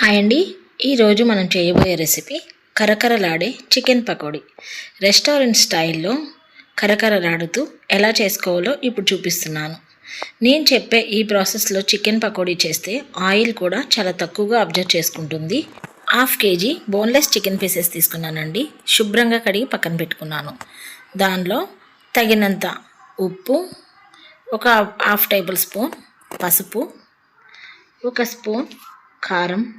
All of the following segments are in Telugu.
హాయ్ అండి. ఈరోజు మనం చేయబోయే రెసిపీ కరకరలాడే చికెన్ పకోడీ. రెస్టారెంట్ స్టైల్లో కరకరలాడుతూ ఎలా చేసుకోవాలో ఇప్పుడు చూపిస్తున్నాను. నేను చెప్పే ఈ ప్రాసెస్లో చికెన్ పకోడీ చేస్తే ఆయిల్ కూడా చాలా తక్కువగా అబ్జర్వ్ చేసుకుంటుంది. Half KG boneless chicken pieces తీసుకున్నానండి. శుభ్రంగా కడిగి పక్కన పెట్టుకున్నాను. దానిలో తగినంత ఉప్పు ఒక హాఫ్ టేబుల్ స్పూన్ పసుపు ఒక స్పూన్ కారం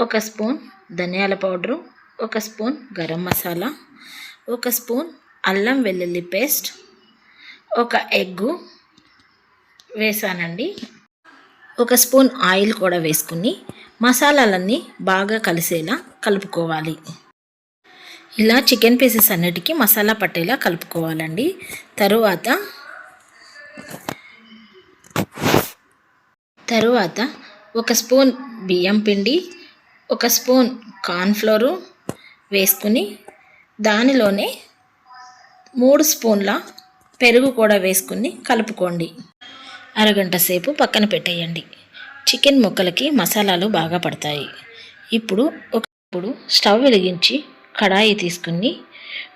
ఒక స్పూన్ ధనియాల పౌడరు ఒక స్పూన్ గరం మసాలా ఒక స్పూన్ అల్లం వెల్లుల్లి పేస్ట్ ఒక ఎగ్గు వేసానండి. ఒక స్పూన్ ఆయిల్ కూడా వేసుకుని మసాలాలన్నీ బాగా కలిసేలా కలుపుకోవాలి. ఇలా చికెన్ పీసెస్ అన్నిటికీ మసాలా పట్టేలా కలుపుకోవాలండి. తరువాత తరువాత ఒక స్పూన్ బియ్యం పిండి ఒక స్పూన్ కార్న్ఫ్లోరు వేసుకుని దానిలోనే మూడు స్పూన్ల పెరుగు కూడా వేసుకుని కలుపుకోండి. అరగంట సేపు పక్కన పెట్టేయండి. చికెన్ ముక్కలకి మసాలాలు బాగా పడతాయి. ఇప్పుడు ఒకప్పుడు స్టవ్ వెలిగించి కడాయి తీసుకుని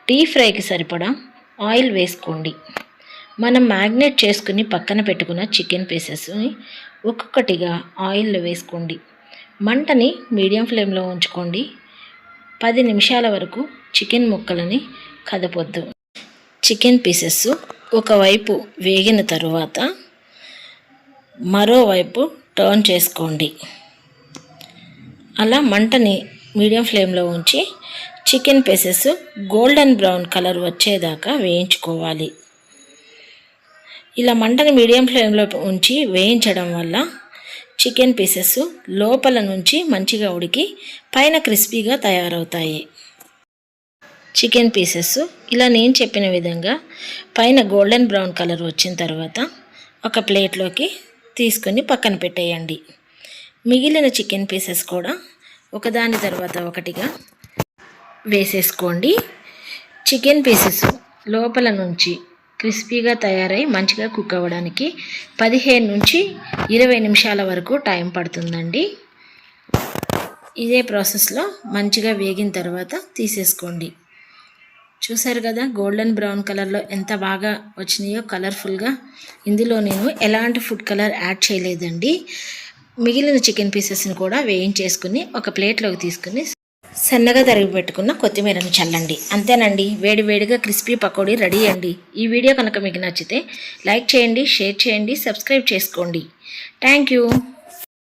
టీ ఫ్రైకి సరిపడా ఆయిల్ వేసుకోండి. మనం మ్యాగ్నేట్ చేసుకుని పక్కన పెట్టుకున్న చికెన్ పీసెస్ని ఒక్కొక్కటిగా ఆయిల్లో వేసుకోండి. మంటని మీడియం ఫ్లేమ్లో ఉంచుకోండి. పది నిమిషాల వరకు చికెన్ ముక్కలని కదపొద్దు. చికెన్ పీసెస్ ఒకవైపు వేగిన తరువాత మరోవైపు టర్న్ చేసుకోండి. అలా మంటని మీడియం ఫ్లేమ్లో ఉంచి chicken pieces golden brown colour వచ్చేదాకా వేయించుకోవాలి. ఇలా మంటని మీడియం ఫ్లేమ్లో ఉంచి వేయించడం వల్ల చికెన్ పీసెస్ లోపల నుంచి మంచిగా ఉడికి పైన క్రిస్పీగా తయారవుతాయి. చికెన్ పీసెస్ ఇలా నేను చెప్పిన విధంగా పైన గోల్డెన్ బ్రౌన్ కలర్ వచ్చిన తర్వాత ఒక ప్లేట్లోకి తీసుకొని పక్కన పెట్టేయండి. మిగిలిన చికెన్ పీసెస్ కూడా ఒకదాని తర్వాత ఒకటిగా వేసేసుకోండి. చికెన్ పీసెస్ లోపల నుంచి క్రిస్పీగా తయారై మంచిగా కుక్ అవ్వడానికి పదిహేను నుంచి ఇరవై నిమిషాల వరకు టైం పడుతుందండి. ఇదే ప్రాసెస్లో మంచిగా వేగిన తర్వాత తీసేసుకోండి. చూసారు కదా గోల్డెన్ బ్రౌన్ కలర్లో ఎంత బాగా వచ్చినాయో కలర్ఫుల్గా. ఇందులో నేను ఎలాంటి ఫుడ్ కలర్ యాడ్ చేయలేదండి. మిగిలిన చికెన్ పీసెస్ని కూడా వేయించేసుకుని ఒక ప్లేట్లోకి తీసుకుని సన్నగా తరిగి పెట్టుకున్న కొత్తిమీరను చల్లండి. అంతేనండి వేడి వేడిగా క్రిస్పీ పకోడీ రెడీ అండి. ఈ వీడియో కనుక మీకు నచ్చితే లైక్ చేయండి షేర్ చేయండి సబ్స్క్రైబ్ చేసుకోండి. Thank you.